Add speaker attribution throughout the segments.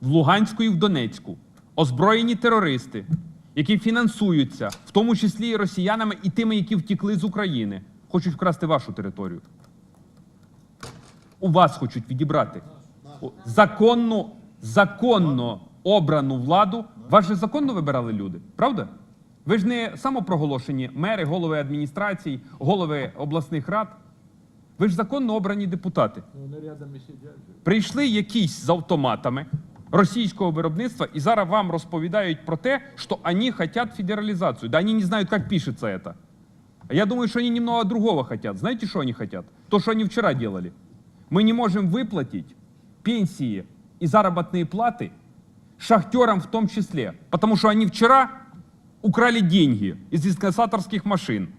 Speaker 1: в Луганську і в Донецьку озброєні терористи, які фінансуються, в тому числі і росіянами, і тими, які втікли з України, хочуть вкрасти вашу територію. У вас хочуть відібрати законну, законно обрану владу. Вас же законно вибирали люди, правда? Ви ж не самопроголошені мери, голови адміністрацій, голови обласних рад. Ви ж законно обрані депутати.
Speaker 2: Же.
Speaker 1: Прийшли якісь з автоматами російського виробництва і зараз вам розповідають про те, що вони хотят федерализацию. Да они не знают, как пишется это. А я думаю, что они немного другого хотят. Знаете, что они хотят? То, что они вчера делали. Мы не можем выплатить пенсии и заработные платы шахтерам в том числе, потому что они вчера украли деньги из инкассаторских машин.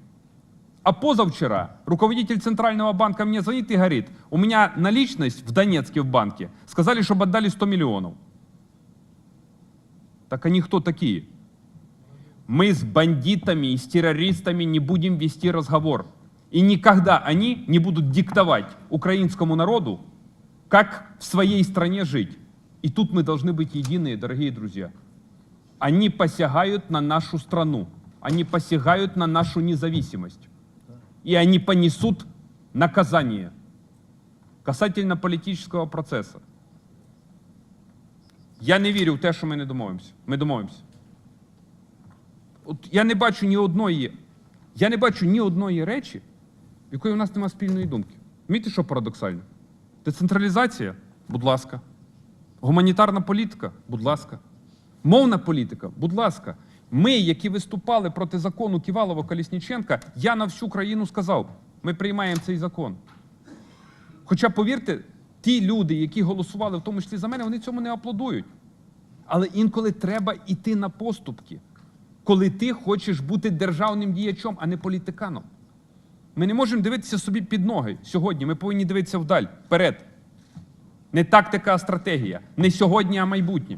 Speaker 1: А позавчера руководитель Центрального банка мне звонит и говорит, у меня наличность в Донецке в банке, сказали, чтобы отдали 100 миллионов. Так они кто такие? Мы с бандитами и с террористами не будем вести разговор. И никогда они не будут диктовать украинскому народу, как в своей стране жить. И тут мы должны быть единые, дорогие друзья. Они посягают на нашу страну. Они посягают на нашу независимость. И они понесут наказание касательно політичного процесу. Я не вірю в те, що ми не домовимося. Ми домовимося. От я не бачу ні одної, я не бачу ні одної речі, якої у нас немає спільної думки. Вмієте, що парадоксально? Децентралізація, будь ласка. Гуманітарна політика, будь ласка. Мовна політика, будь ласка. Ми, які виступали проти закону Ківалова Колісніченка, я на всю країну сказав: ми приймаємо цей закон. Хоча, повірте, ті люди, які голосували, в тому числі за мене, вони цьому не аплодують. Але інколи треба йти на поступки, коли ти хочеш бути державним діячом, а не політиканом. Ми не можемо дивитися собі під ноги сьогодні. Ми повинні дивитися вдаль, вперед. Не тактика, а стратегія. Не сьогодні, а майбутнє.